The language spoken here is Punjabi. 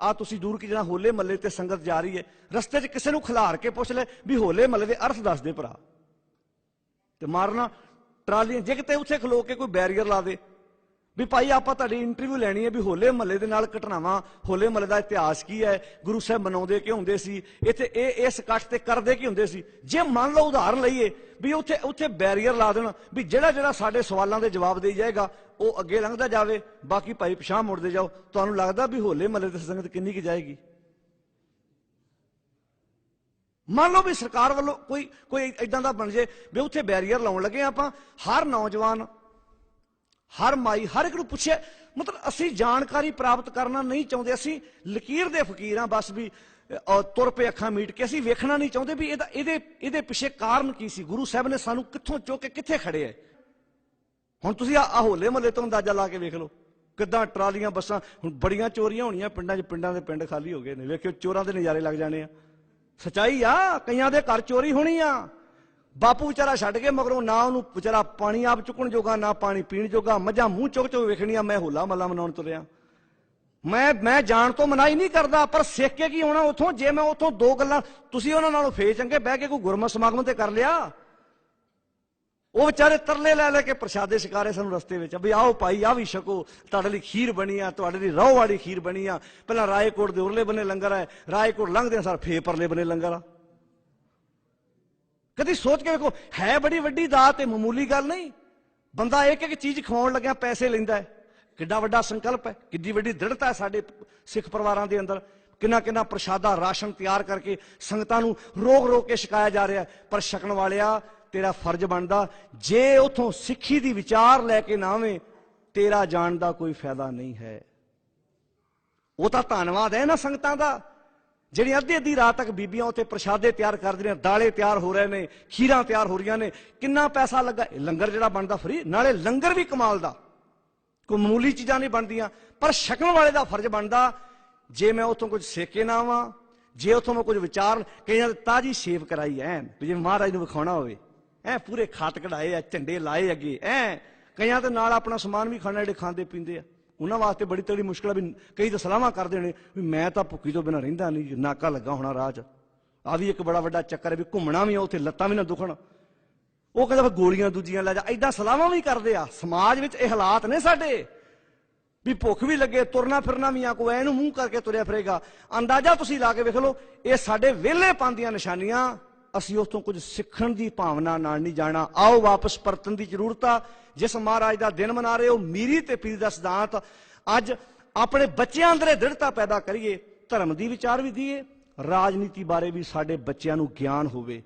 ਆ ਤੁਸੀਂ ਦੂਰ ਕੀ ਜਣਾ ਹੋਲੇ ਮੱਲੇ ਤੇ ਸੰਗਤ ਜਾ ਰਹੀ ਹੈ। ਰਸਤੇ 'ਚ ਕਿਸੇ ਨੂੰ ਖਿਲਾਰ ਕੇ ਪੁੱਛ ਲੈ ਵੀ ਹੋਲੇ ਮੱਲੇ ਦੇ ਅਰਥ ਦੱਸ ਦੇ ਭਰਾ। ਤੇ ਮਾਰਨਾ ਟਰਾਲੀਆਂ ਜੇ ਕਿਤੇ ਉੱਥੇ ਖਲੋ ਕੇ ਕੋਈ ਬੈਰੀਅਰ ਲਾ ਦੇ ਵੀ ਭਾਈ ਆਪਾਂ ਤੁਹਾਡੀ ਇੰਟਰਵਿਊ ਲੈਣੀ ਹੈ ਵੀ ਹੋਲੇ ਮਹੱਲੇ ਦੇ ਨਾਲ ਘਟਨਾਵਾਂ, ਹੋਲੇ ਮਹੱਲੇ ਦਾ ਇਤਿਹਾਸ ਕੀ ਹੈ, ਗੁਰੂ ਸਾਹਿਬ ਮਨਾਉਂਦੇ ਕਿ ਹੁੰਦੇ ਸੀ, ਇੱਥੇ ਇਹ ਇਸ ਇਕੱਠ ਤੇ ਕਰਦੇ ਕੀ ਹੁੰਦੇ ਸੀ? ਜੇ ਮੰਨ ਲਓ ਉਦਾਹਰਨ ਲਈਏ ਵੀ ਉੱਥੇ ਉੱਥੇ ਬੈਰੀਅਰ ਲਾ ਦੇਣ, ਵੀ ਜਿਹੜਾ ਜਿਹੜਾ ਸਾਡੇ ਸਵਾਲਾਂ ਦੇ ਜਵਾਬ ਦੇਈ ਜਾਏਗਾ, ਉਹ ਅੱਗੇ ਲੰਘਦਾ ਜਾਵੇ, ਬਾਕੀ ਭਾਈ ਪਿਛਾਂ ਮੁੜਦੇ ਜਾਓ। ਤੁਹਾਨੂੰ ਲੱਗਦਾ ਵੀ ਹੋਲੇ ਮਹੱਲੇ 'ਤੇ ਸੰਗਤ ਕਿੰਨੀ ਕੀ ਜਾਏਗੀ? ਮੰਨ ਲਓ ਵੀ ਸਰਕਾਰ ਵੱਲੋਂ ਕੋਈ ਕੋਈ ਇਦਾਂ ਦਾ ਬਣ ਜੇ ਵੀ ਉੱਥੇ ਬੈਰੀਅਰ ਲਾਉਣ ਲੱਗੇ ਆਪਾਂ, ਹਰ ਨੌਜਵਾਨ ਹਰ ਮਾਈ ਹਰ ਇੱਕ ਨੂੰ ਪੁੱਛੇ, ਮਤਲਬ ਅਸੀਂ ਜਾਣਕਾਰੀ ਪ੍ਰਾਪਤ ਕਰਨਾ ਨਹੀਂ ਚਾਹੁੰਦੇ, ਅਸੀਂ ਲਕੀਰ ਦੇ ਫਕੀਰ ਹਾਂ, ਬਸ ਵੀ ਤੁਰ ਪਏ ਅੱਖਾਂ ਮੀਟ ਕੇ, ਅਸੀਂ ਵੇਖਣਾ ਨਹੀਂ ਚਾਹੁੰਦੇ ਵੀ ਇਹਦਾ, ਇਹਦੇ ਇਹਦੇ ਪਿੱਛੇ ਕਾਰਨ ਕੀ ਸੀ, ਗੁਰੂ ਸਾਹਿਬ ਨੇ ਸਾਨੂੰ ਕਿੱਥੋਂ ਚੁੱਕ ਕੇ ਕਿੱਥੇ ਖੜੇ ਐ ਹੁਣ ਤੁਸੀਂ ਆ ਆਹ ਹੋਲੇ ਮਹੱਲੇ ਤੋਂ ਅੰਦਾਜ਼ਾ ਲਾ ਕੇ ਵੇਖ ਲਓ, ਕਿੱਦਾਂ ਟਰਾਲੀਆਂ, ਬੱਸਾਂ, ਹੁਣ ਬੜੀਆਂ ਚੋਰੀਆਂ ਹੋਣੀਆਂ, ਪਿੰਡਾਂ 'ਚ, ਪਿੰਡਾਂ ਦੇ ਪਿੰਡ ਖਾਲੀ ਹੋ ਗਏ ਨੇ, ਵੇਖਿਓ ਚੋਰਾਂ ਦੇ ਨਜ਼ਾਰੇ ਲੱਗ ਜਾਣੇ ਆ। ਸਚਾਈ ਆ, ਕਈਆਂ ਦੇ ਘਰ ਚੋਰੀ ਹੋਣੀ ਆ। ਬਾਪੂ ਵਿਚਾਰਾ ਛੱਡ ਕੇ ਮਗਰੋਂ ਨਾ ਉਹਨੂੰ ਵਿਚਾਰਾ ਪਾਣੀ ਆਪ ਚੁੱਕਣ ਜੋਗਾ, ਨਾ ਪਾਣੀ ਪੀਣ ਜੋਗਾ। ਮੱਝਾਂ ਮੂੰਹ ਚੁੱਕ ਚੁੱਕ ਵੇਖਣੀਆਂ, ਮੈਂ ਹੋਲਾ ਮੱਲਾ ਮਨਾਉਣ ਤੁਰਿਆ। ਮੈਂ ਮੈਂ ਜਾਣ ਤੋਂ ਮਨਾਈ ਨਹੀਂ ਕਰਦਾ, ਪਰ ਸਿੱਖ ਕੇ ਕੀ ਹੋਣਾ ਉਥੋਂ? ਜੇ ਮੈਂ ਉਥੋਂ ਦੋ ਗੱਲਾਂ, ਤੁਸੀਂ ਉਹਨਾਂ ਨਾਲੋਂ ਫੇ ਚੰਗੇ, ਬਹਿ ਕੇ ਕੋਈ ਗੁਰਮਤ ਸਮਾਗਮ ਤੇ ਕਰ ਲਿਆ? ਉਹ ਵਿਚਾਰੇ ਤਰਲੇ ਲੈ ਲੈ ਕੇ ਪ੍ਰਸ਼ਾਦੇ ਛਕਾਰੇ ਸਾਨੂੰ ਰਸਤੇ ਵਿੱਚ। ਵੀ ਆਓ ਭਾਈ ਆ ਵੀ ਛਕੋ। ਤੁਹਾਡੇ ਲਈ ਖੀਰ ਬਣੀ ਆ, ਤੁਹਾਡੇ ਲਈ ਰੋਹ ਵਾਲੀ ਖੀਰ ਬਣੀ ਆ। ਪਹਿਲਾਂ ਰਾਏਕੋਟ ਦੇ ਉਰਲੇ ਬੰਨੇ ਲੰਗਰ ਹੈ ਰਾਏਕੋਟ ਲੰਘਦੇ ਸਾਰ ਫੇ ਪਰਲੇ ਬੰਨੇ ਲੰਗਰ ਆ। ਕਦੀ ਸੋਚ ਕੇ ਵੇਖੋ, ਹੈ ਬੜੀ ਵੱਡੀ ਦਾਤ ਤੇ ਮਾਮੂਲੀ ਗੱਲ ਨਹੀਂ। ਬੰਦਾ ਇੱਕ ਇੱਕ ਚੀਜ਼ ਖਵਾਉਣ ਲੱਗਿਆ ਪੈਸੇ ਲੈਂਦਾ ਹੈ। ਕਿੱਡਾ ਵੱਡਾ ਸੰਕਲਪ ਹੈ, ਕਿੱਡੀ ਵੱਡੀ ਦ੍ਰਿੜਤਾ ਹੈ ਸਾਡੇ ਸਿੱਖ ਪਰਿਵਾਰਾਂ ਦੇ ਅੰਦਰ। ਕਿੰਨਾ ਕਿੰਨਾ ਪ੍ਰਸ਼ਾਦਾ ਰਾਸ਼ਨ ਤਿਆਰ ਕਰਕੇ ਸੰਗਤਾਂ ਨੂੰ ਰੋਕ ਰੋਕ ਕੇ ਛਕਾਇਆ ਜਾ ਰਿਹਾ ਪਰ ਛਕਣ ਵਾਲਿਆ, ਤੇਰਾ ਫਰਜ਼ ਬਣਦਾ, ਜੇ ਉਥੋਂ ਸਿੱਖੀ ਦੀ ਵਿਚਾਰ ਲੈ ਕੇ ਨਾ ਆਵੇਂ, ਤੇਰਾ ਜਾਣ ਦਾ ਕੋਈ ਫਾਇਦਾ ਨਹੀਂ ਹੈ। ਉਹ ਤਾਂ ਧੰਨਵਾਦ ਹੈ ਨਾ ਸੰਗਤਾਂ ਦਾ। ਜਿਹੜੀਆਂ ਅੱਧੀ ਅੱਧੀ ਰਾਤ ਤੱਕ ਬੀਬੀਆਂ ਉੱਥੇ ਪ੍ਰਸ਼ਾਦੇ ਤਿਆਰ ਕਰਦੀਆਂ, ਦਾਲੇ ਤਿਆਰ ਹੋ ਰਹੇ ਨੇ, ਖੀਰਾਂ ਤਿਆਰ ਹੋ ਰਹੀਆਂ ਨੇ, ਕਿੰਨਾ ਪੈਸਾ ਲੱਗਾ? ਲੰਗਰ ਜਿਹੜਾ ਬਣਦਾ ਫਰੀ, ਨਾਲੇ ਲੰਗਰ ਵੀ ਕਮਾਲ ਦਾ। ਕੋਈ ਮਾਮੂਲੀ ਚੀਜ਼ਾਂ ਨਹੀਂ ਬਣਦੀਆਂ, ਪਰ ਸ਼ਕਮ ਵਾਲੇ ਦਾ ਫਰਜ਼ ਬਣਦਾ, ਜੇ ਮੈਂ ਉੱਥੋਂ ਕੁਝ ਸੇਕੇ ਨਾ ਆਵਾਂ, ਜੇ ਉੱਥੋਂ ਮੈਂ ਕੁਝ ਵਿਚਾਰ, ਕਈਆਂ ਦੇ ਤਾਜੀ ਸੇਵ ਕਰਾਈ ਐ, ਵੀ ਜਿਵੇਂ ਮਹਾਰਾਜ ਨੂੰ ਵਿਖਾਉਣਾ ਹੋਵੇ, ਐ ਪੂਰੇ ਖਾਤ ਕਢਾਏ ਆ ਝੰਡੇ ਲਾਏ ਅੱਗੇ, ਐ, ਕਈਆਂ ਦੇ ਨਾਲ ਆਪਣਾ ਸਮਾਨ ਵੀ ਖਾਣਾ ਜਿਹੜੇ ਖਾਂਦੇ ਪੀਂਦੇ ਆ। ਉਹਨਾਂ ਵਾਸਤੇ ਬੜੀ ਤੜੀ ਮੁਸ਼ਕਲ ਆ ਵੀ ਕਈ ਤਾਂ ਸਲਾਹਾਂ ਕਰਦੇ ਨੇ ਵੀ ਮੈਂ ਤਾਂ ਭੁੱਖੀ ਤੋਂ ਬਿਨਾਂ ਰਹਿੰਦਾ ਨਹੀਂ ਨਾਕਾ ਲੱਗਾ ਹੋਣਾ ਰਾਹ 'ਚ। ਆ ਵੀ ਇੱਕ ਬੜਾ ਵੱਡਾ ਚੱਕਰ ਹੈ ਵੀ ਘੁੰਮਣਾ ਵੀ ਆ, ਉੱਥੇ ਲੱਤਾਂ ਵੀ ਨਾ ਦੁਖਣ। ਉਹ ਕਹਿੰਦਾ ਫਿਰ ਗੋਲੀਆਂ ਦੂਜੀਆਂ ਲੈ ਜਾ ਐਦਾਂ ਸਲਾਹਾਂ ਵੀ ਕਰਦੇ ਆ। ਸਮਾਜ ਵਿੱਚ ਇਹ ਹਾਲਾਤ ਨੇ ਸਾਡੇ। ਵੀ ਭੁੱਖ ਵੀ ਲੱਗੇ, ਤੁਰਨਾ ਫਿਰਨਾ ਵੀ ਆ, ਕੋਈ ਐਨੂੰ ਮੂੰਹ ਕਰਕੇ ਤੁਰਿਆ ਫਿਰੇਗਾ। ਅੰਦਾਜ਼ਾ ਤੁਸੀਂ ਲਾ ਕੇ ਵੇਖ ਲਓ, ਇਹ ਸਾਡੇ ਵਿਹਲੇ ਪਾਉਂਦੀਆਂ ਨਿਸ਼ਾਨੀਆਂ ਅਸੀਂ ਉਸ ਕੁਝ ਸਿੱਖਣ ਦੀ ਭਾਵਨਾ ਨਾਲ ਨਹੀਂ ਜਾਣਾ। ਆਓ ਵਾਪਸ ਪਰਤਣ ਦੀ ਜ਼ਰੂਰਤ ਆ। ਜਿਸ ਮਹਾਰਾਜ ਦਾ ਦਿਨ ਮਨਾ ਰਹੇ ਹੋ, ਮੀਰੀ ਤੇ ਪੀਰ ਦਾ ਸਿਧਾਂਤ, ਅੱਜ ਆਪਣੇ ਬੱਚਿਆਂ ਅੰਦਰ ਇਹ ਦ੍ਰਿੜਤਾ ਪੈਦਾ ਕਰੀਏ, ਧਰਮ ਦੀ ਵਿਚਾਰ ਵੀ ਦੀਏ, ਰਾਜਨੀਤੀ ਬਾਰੇ ਵੀ ਸਾਡੇ ਬੱਚਿਆਂ ਨੂੰ ਗਿਆਨ ਹੋਵੇ।